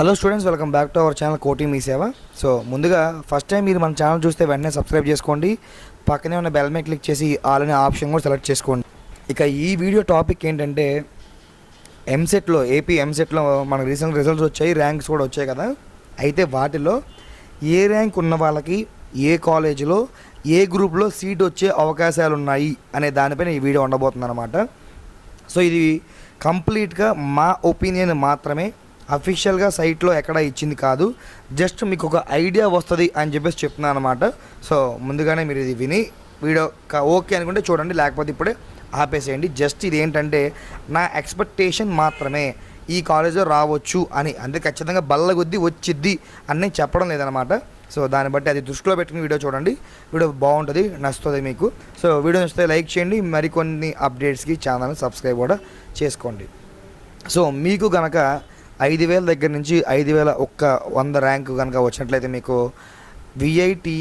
Hello students welcome back to our channel కోటి మీ సేవ సో ముందుగా ఫస్ట్ టైం మీరు మన ఛానల్ చూస్తే వెంటనే సబ్స్క్రైబ్ చేసుకోండి. పక్కనే ఉన్న బెల్ మీద క్లిక్ చేసి ఆల్ అనే ఆప్షన్ కూడా సెలెక్ట్ చేసుకోండి. ఇక ఈ వీడియో టాపిక్ ఏంటంటే ఎంసెట్లో ఏపీ ఎంసెట్లో మనకు రీసెంట్ రిజల్ట్స్ వచ్చాయి ర్యాంక్స్ కూడా వచ్చాయి కదా. అయితే వాటిలో ఏ ర్యాంక్ ఉన్న వాళ్ళకి ఏ కాలేజీలో ఏ గ్రూప్లో సీట్ వచ్చే అవకాశాలు ఉన్నాయి అనే దానిపైన ఈ వీడియో ఉండబోతుంది అనమాట సో ఇది కంప్లీట్గా మా ఒపీనియన్ మాత్రమే. అఫీషియల్గా సైట్లో ఎక్కడ ఇచ్చింది కాదు. జస్ట్ మీకు ఒక ఐడియా వస్తుంది అని చెప్పేసి చెప్తున్నాను అనమాట సో ముందుగానే మీరు ఇది విని వీడియో ఓకే అనుకుంటే చూడండి లేకపోతే ఇప్పుడే ఆపేసేయండి. జస్ట్ ఇది ఏంటంటే నా ఎక్స్పెక్టేషన్ మాత్రమే ఈ కాలేజ్లో రావచ్చు అని. అంటే ఖచ్చితంగా బల్ల కొద్దీ వచ్చిద్ది అని నేను చెప్పడం లేదనమాట సో దాన్ని బట్టి అది దృష్టిలో పెట్టుకుని వీడియో చూడండి. వీడియో బాగుంటుంది నచ్చుతుంది మీకు. సో వీడియో నచ్చితే లైక్ చేయండి. మరికొన్ని అప్డేట్స్కి ఛానల్ సబ్స్క్రైబ్ కూడా చేసుకోండి. సో మీకు కనుక ఐదు వేల దగ్గర నుంచి ఐదు వేల ఒక్క వంద ర్యాంక్ కనుక వచ్చినట్లయితే మీకు విఐటి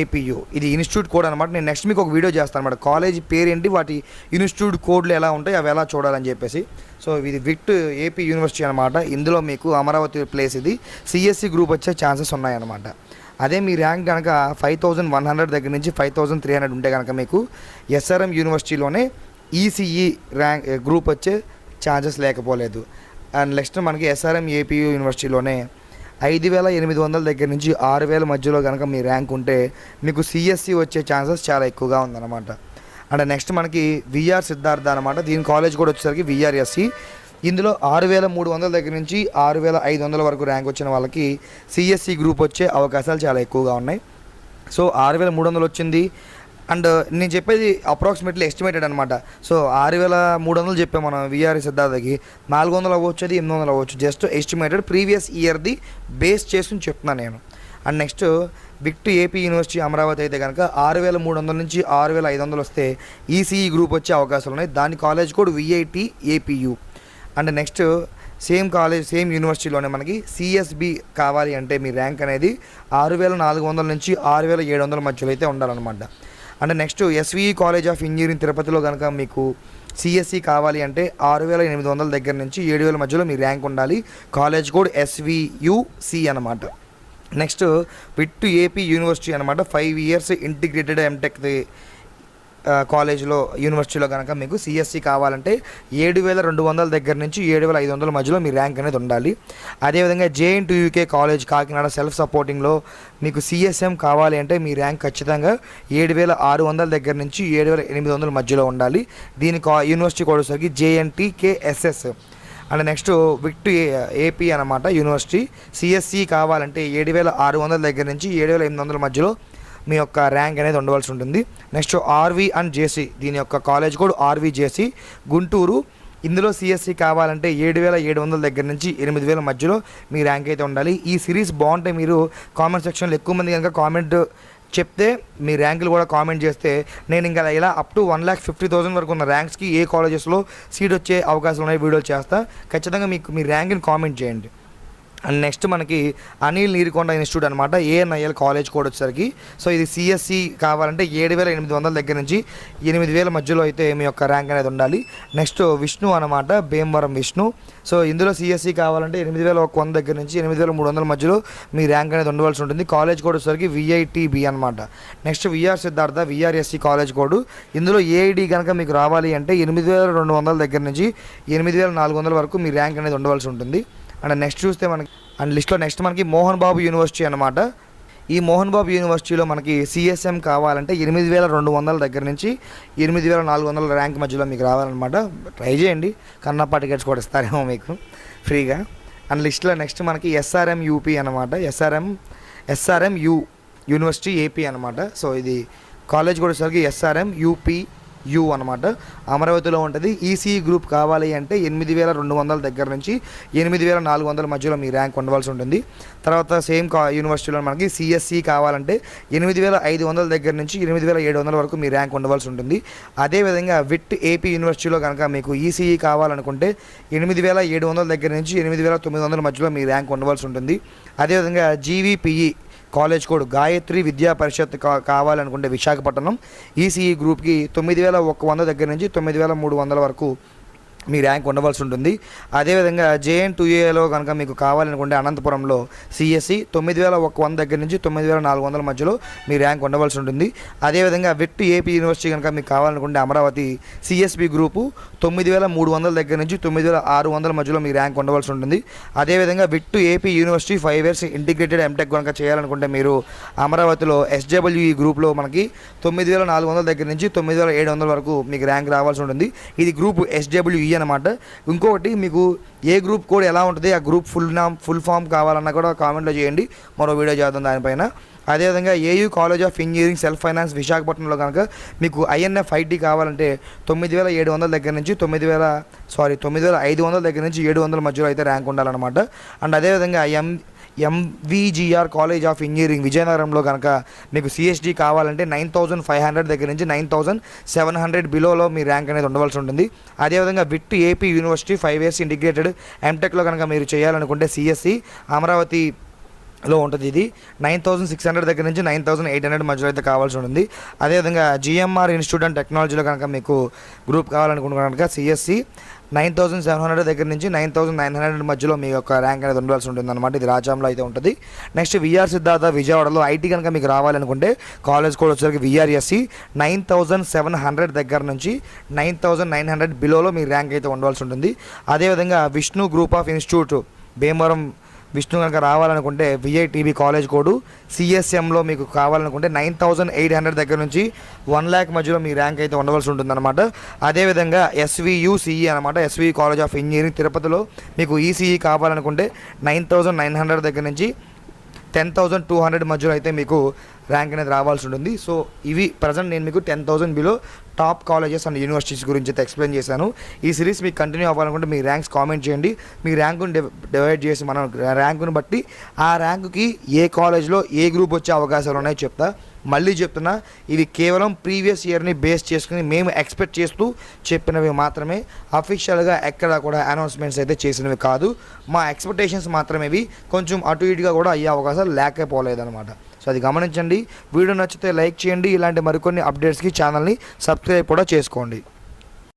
ఏపీయూ ఇది ఇన్స్టిట్యూట్ కోడ్ అనమాట నేను నెక్స్ట్ మీకు ఒక వీడియో చేస్తాను అనమాట కాలేజ్ పేరు ఏంటి వాటి ఇన్స్టిట్యూట్ కోడ్లు ఎలా ఉంటాయి? అవి ఎలా చూడాలని చెప్పేసి. సో ఇది విట్ ఏపీ యూనివర్సిటీ అనమాట ఇందులో మీకు అమరావతి ప్లేస్ ఇది. సిఎస్సి గ్రూప్ వచ్చే ఛాన్సెస్ ఉన్నాయన్నమాట. అదే మీ ర్యాంక్ కనుక ఫైవ్ థౌజండ్ వన్ హండ్రెడ్ దగ్గర నుంచి ఫైవ్ థౌజండ్ త్రీ హండ్రెడ్ ఉంటే కనుక మీకు ఎస్ఆర్ఎం యూనివర్సిటీలోనే ఈసీఈ ర్యాంక్ గ్రూప్ వచ్చే ఛాన్సెస్ లేకపోలేదు. అండ్ నెక్స్ట్ మనకి ఎస్ఆర్ఎం ఏపీయూ యూనివర్సిటీలోనే ఐదు వేల ఎనిమిది వందల దగ్గర నుంచి ఆరు వేల మధ్యలో కనుక మీ ర్యాంక్ ఉంటే మీకు సిఎస్సి వచ్చే ఛాన్సెస్ చాలా ఎక్కువగా ఉందన్నమాట. అండ్ నెక్స్ట్ మనకి విఆర్ సిద్ధార్థ అనమాట దీని కాలేజ్ కూడా వచ్చేసరికి విఆర్ఎస్సి ఇందులో ఆరు వేల మూడు వందల దగ్గర నుంచి ఆరు వేల ఐదు వందల వరకు ర్యాంక్ వచ్చిన వాళ్ళకి సిఎస్సి గ్రూప్ వచ్చే అవకాశాలు చాలా ఎక్కువగా ఉన్నాయి. సో ఆరు వేల మూడు వందలు వచ్చింది. అండ్ నేను చెప్పేది అప్రాక్సిమేట్లీ ఎస్టిమేటెడ్ అనమాట సో ఆరు వేల మూడు వందలు చెప్పాం మనం విఆర్ సిద్ధార్థకి. నాలుగు వందలు అవ్వచ్చు అది ఎనిమిది వందలు అవ్వచ్చు. జస్ట్ ఎస్టిమేటెడ్ ప్రీవియస్ ఇయర్ది బేస్ చేసుకుని చెప్తున్నాను నేను. And next VIT AP university Amaravati అయితే కనుక ఆరు వేల మూడు వందల నుంచి ఆరు వేల ఐదు వందలు వస్తే ఈసీఈ గ్రూప్ వచ్చే అవకాశాలు ఉన్నాయి. దాని కాలేజ్ కూడా VIT APU and next same college same యూనివర్సిటీలోనే మనకి సిఎస్బి కావాలి అంటే మీ ర్యాంక్ అనేది ఆరు వేల నాలుగు వందల నుంచి ఆరు వేల ఏడు వందల మధ్యలో అయితే ఉండాలన్నమాట. అంటే next SVE college of engineering తిరుపతిలో కనుక మీకు సిఎస్సి కావాలి అంటే ఆరు వేల ఎనిమిది వందల దగ్గర నుంచి ఏడు వేల మధ్యలో మీ ర్యాంక్ ఉండాలి. కాలేజ్ కోడ్ ఎస్వియుసి అనమాట నెక్స్ట్ విట్ ఏపీ యూనివర్సిటీ అనమాట ఫైవ్ ఇయర్స్ ఇంటిగ్రేటెడ్ ఎంటెక్ కాలేజ్లో యూనివర్సిటీలో కనుక మీకు సిఎస్సి కావాలంటే ఏడు వేల రెండు వందల దగ్గర నుంచి ఏడు వేల ఐదు వందల మధ్యలో మీ ర్యాంక్ అనేది ఉండాలి. అదేవిధంగా JNTUK college Kakinada self సపోర్టింగ్లో మీకు సిఎస్ఎం కావాలి అంటే మీ ర్యాంక్ ఖచ్చితంగా ఏడు వేల ఆరు వందల దగ్గర నుంచి ఏడు వేల ఎనిమిది వందల మధ్యలో ఉండాలి. దీని కా యూనివర్సిటీ కోడ్ వచ్చేసరికి JNTKSS and next VIT AP అనమాట యూనివర్సిటీ. సిఎస్సి కావాలంటే ఏడు వేల ఆరు వందల దగ్గర నుంచి ఏడు వేల ఎనిమిది వందల మధ్యలో మీ యొక్క ర్యాంక్ అనేది ఉండవలసి ఉంటుంది. నెక్స్ట్ ఆర్వి అండ్ జేసీ దీని యొక్క కాలేజ్ కూడా ఆర్వి జేసీ గుంటూరు ఇందులో సిఎస్సి కావాలంటే ఏడు వేల ఏడు వందల దగ్గర నుంచి ఎనిమిది వేల మధ్యలో మీ ర్యాంక్ అయితే ఉండాలి. ఈ సిరీస్ బాగుంటే మీరు కామెంట్ సెక్షన్లో ఎక్కువ మంది కనుక కామెంట్ చెప్తే మీ ర్యాంకులు కూడా కామెంట్ చేస్తే నేను ఇంకా ఇలా up to one lakh fifty thousand వరకు ఉన్న ర్యాంక్స్కి ఏ కాలేజెస్లో సీట్ వచ్చే అవకాశాలు ఉన్నాయి వీడియోలు చేస్తా. ఖచ్చితంగా మీకు మీ ర్యాంక్ని కామెంట్ చేయండి. అండ్ నెక్స్ట్ మనకి అనిల్ నీరుకొండ ఇన్స్టిట్యూట్ అనమాట ఏఎన్ఐఎల్ కాలేజ్ కోడ్ వచ్చేసరికి. సో ఇది సిఎస్సి కావాలంటే ఏడు వేల ఎనిమిది వందల దగ్గర నుంచి ఎనిమిది వేల మధ్యలో అయితే మీ యొక్క ర్యాంక్ అనేది ఉండాలి. నెక్స్ట్ విష్ణు అనమాట భీమవరం విష్ణు. సో ఇందులో సిఎస్సి కావాలంటే ఎనిమిది వేల ఒక వంద దగ్గర నుంచి ఎనిమిది వేల మూడు వందల మధ్యలో మీ ర్యాంక్ అనేది ఉండవలసి ఉంటుంది. కాలేజ్ కోడ్ వచ్చేసరికి విఐటిబి అనమాట next VR Siddhartha VRSC college code. ఇందులో ఏఐడి కనుక మీకు రావాలి అంటే ఎనిమిది వేల రెండు వందల దగ్గర నుంచి ఎనిమిది వేల నాలుగు వందల వరకు మీ ర్యాంక్ అనేది ఉండవలసి ఉంటుంది. అండ్ నెక్స్ట్ చూస్తే మనకి అండ్ లిస్ట్లో నెక్స్ట్ మనకి మోహన్ బాబు యూనివర్సిటీ అనమాట ఈ మోహన్ బాబు యూనివర్సిటీలో మనకి సిఎస్ఎం కావాలంటే ఎనిమిది వేల రెండు వందల దగ్గర నుంచి ఎనిమిది వేల నాలుగు వందల ర్యాంక్ మధ్యలో మీకు రావాలన్నమాట. ట్రై చేయండి. కన్నప్ప టికెట్స్ కూడా ఇస్తారేమో మీకు. ఫ్రీగా అండ్ లిస్ట్లో నెక్స్ట్ మనకి ఎస్ఆర్ఎం యూపీ అనమాట SRM SRM U university AP అనమాట సో ఇది కాలేజ్ కూడా వచ్చేసరికి ఎస్ఆర్ఎం యూపీ యూ అనమాట అమరావతిలో ఉంటుంది. ఈసీ గ్రూప్ కావాలి అంటే ఎనిమిది వేల రెండు వందల దగ్గర నుంచి ఎనిమిది వేల నాలుగు వందల మధ్యలో మీ ర్యాంక్ ఉండవలసి ఉంటుంది. తర్వాత సేమ్ కా యూనివర్సిటీలో మనకి సిఎస్సి కావాలంటే ఎనిమిది వేల ఐదు వందల దగ్గర నుంచి ఎనిమిది వేల ఏడు వందల వరకు మీ ర్యాంక్ ఉండవలసి ఉంటుంది. అదేవిధంగా విట్ ఏపీ యూనివర్సిటీలో కనుక మీకు ఈసీఈ కావాలనుకుంటే ఎనిమిది వేల ఏడు వందల దగ్గర నుంచి ఎనిమిది వేల తొమ్మిది వందల మధ్యలో మీ ర్యాంక్ ఉండవలసి ఉంటుంది. అదేవిధంగా జీవీపీఈ కాలేజ్ కోడ్ గాయత్రి విద్యా పరిషత్ కా కావాలనుకుంటే విశాఖపట్నం ఈసీఈ గ్రూప్కి తొమ్మిది వేల ఒక వంద దగ్గర నుంచి తొమ్మిది వేల మూడు వందల వరకు మీ ర్యాంక్ ఉండవలసి ఉంటుంది. అదేవిధంగా జేఎన్ టూఏలో కనుక మీకు కావాలనుకుంటే అనంతపురంలో సిఎస్సి తొమ్మిది వేల ఒక వంద దగ్గర నుంచి తొమ్మిది వేల నాలుగు వందల మధ్యలో మీ ర్యాంక్ ఉండవలసి ఉంటుంది. అదేవిధంగా విట్ ఏపీ యూనివర్సిటీ కనుక మీకు కావాలనుకుంటే అమరావతి సిఎస్బి గ్రూపు తొమ్మిది వేల మూడు వందల దగ్గర నుంచి తొమ్మిది వేల ఆరు వందల మధ్యలో మీ ర్యాంక్ ఉండవలసి ఉంటుంది. అదేవిధంగా VIT AP university five years integrated MTech కనుక చేయాలనుకుంటే మీరు అమరావతిలో ఎస్డబ్ల్యూఈ గ్రూప్లో మనకి తొమ్మిది వేల నాలుగు వందల దగ్గర నుంచి తొమ్మిది వేల ఏడు వందల వరకు మీకు ర్యాంక్ రావాల్సి ఉంటుంది. ఇది గ్రూప్ ఎస్డబ్ల్యూఈ అనమాట. ఇంకొకటి మీకు ఏ గ్రూప్ కోడ్ ఎలా ఉంటుంది ఆ group full name full form కావాలన్నా కూడా కామెంట్లో చేయండి. మరో వీడియో చేద్దాం దానిపైన. అదేవిధంగా AU college of engineering self finance విశాఖపట్నంలో కనుక మీకు ఐఎన్ఎఫ్ ఐటీ కావాలంటే తొమ్మిది వేల ఏడు వందల దగ్గర నుంచి తొమ్మిది వేల సారీ తొమ్మిది వేల ఐదు వందల దగ్గర నుంచి ఏడు వందల మధ్యలో అయితే ర్యాంక్ ఉండాలన్నమాట. అండ్ అదేవిధంగా M MVGR college of engineering విజయనగరంలో కనుక మీకు సిఎస్డి కావాలంటే నైన్ థౌజండ్ ఫైవ్ హండ్రెడ్ దగ్గర నుంచి నైన్ థౌజండ్ సెవెన్ హండ్రెడ్ బిలోలో మీ ర్యాంక్ అనేది ఉండవలసి ఉంటుంది. అదేవిధంగా VIT AP university five years integrated ఎంటెక్లో కనుక మీరు చేయాలనుకుంటే సిఎస్సి అమరావతి లో ఉంటుంది ఇది. నైన్ థౌసండ్ సిక్స్ హండ్రెడ్ దగ్గర నుంచి నైన్ థౌసండ్ ఎయిట్ హండ్రెడ్ మధ్యలో అయితే కావాల్సి ఉంటుంది. అదేవిధంగా జిఎంఆర్ ఇన్స్టిట్యూట్ అండ్ టెక్నాలజీలో కనుక మీకు గ్రూప్ కావాలనుకుంటే కనుక CSE nine thousand seven hundred దగ్గర నుంచి నైన్ థౌసండ్ నైన్ హండ్రెడ్ మధ్యలో మీ యొక్క ర్యాంక్ అనేది ఉండాల్సి ఉంటుంది అనమాట ఇది రాజాంలో అయితే ఉంటుంది. నెక్స్ట్ విఆర్ సిద్ధార్థ విజయవాడలో ఐటీ కనుక మీకు రావాలనుకుంటే కాలేజ్ కూడా వచ్చేసరికి VRSC nine thousand seven hundred దగ్గర నుంచి నైన్ థౌసండ్ నైన్ హండ్రెడ్ బిలోలో మీ ర్యాంక్ అయితే ఉండవలసి ఉంటుంది. అదేవిధంగా Vishnu group of institute Bhimavaram Vishnu కనుక రావాలనుకుంటే విఐటీబీ కాలేజ్ కోడు సిఎస్ఎంలో మీకు కావాలనుకుంటే నైన్ థౌజండ్ ఎయిట్ హండ్రెడ్ దగ్గర నుంచి వన్ ల్యాక్ మధ్యలో మీ ర్యాంక్ అయితే ఉండవలసి ఉంటుందన్నమాట. అదేవిధంగా ఎస్వియుసిఈ అనమాట ఎస్వి కాలేజ్ ఆఫ్ ఇంజనీరింగ్ తిరుపతిలో మీకు ఈసీఈ కావాలనుకుంటే నైన్ థౌసండ్ నైన్ హండ్రెడ్ దగ్గర నుంచి టెన్ థౌజండ్ టూ హండ్రెడ్ మధ్యలో అయితే మీకు ర్యాంక్ అనేది రావాల్సి ఉంటుంది. సో ఇవి ప్రజెంట్ నేను మీకు ten thousand below top colleges and universities గురించి అయితే ఎక్స్ప్లెయిన్ చేశాను. ఈ సిరీస్ మీకు కంటిన్యూ అవ్వాలనుకుంటే మీ ర్యాంక్స్ కామెంట్ చేయండి. మీ ర్యాంకును డివైడ్ చేసి మనం ర్యాంకును బట్టి ఆ ర్యాంకుకి ఏ కాలేజ్లో ఏ గ్రూప్ వచ్చే అవకాశాలు ఉన్నాయో చెప్తా. మళ్ళీ చెప్తున్నా ఇవి కేవలం ప్రీవియస్ ఇయర్ని బేస్ చేసుకుని మేము ఎక్స్పెక్ట్ చేస్తూ చెప్పినవి మాత్రమే. అఫీషియల్గా ఎక్కడ కూడా అనౌన్స్మెంట్స్ అయితే చేసినవి కాదు. మా ఎక్స్పెక్టేషన్స్ మాత్రమే ఇవి. కొంచెం అటు ఇటుగా కూడా అయ్యే అవకాశాలు లేకపోలేదన్నమాట. సో అది గమనించండి. వీడియో నచ్చితే లైక్ చేయండి. ఇలాంటి మరికొన్ని అప్డేట్స్కి ఛానల్ని సబ్స్క్రైబ్ కూడా చేసుకోండి.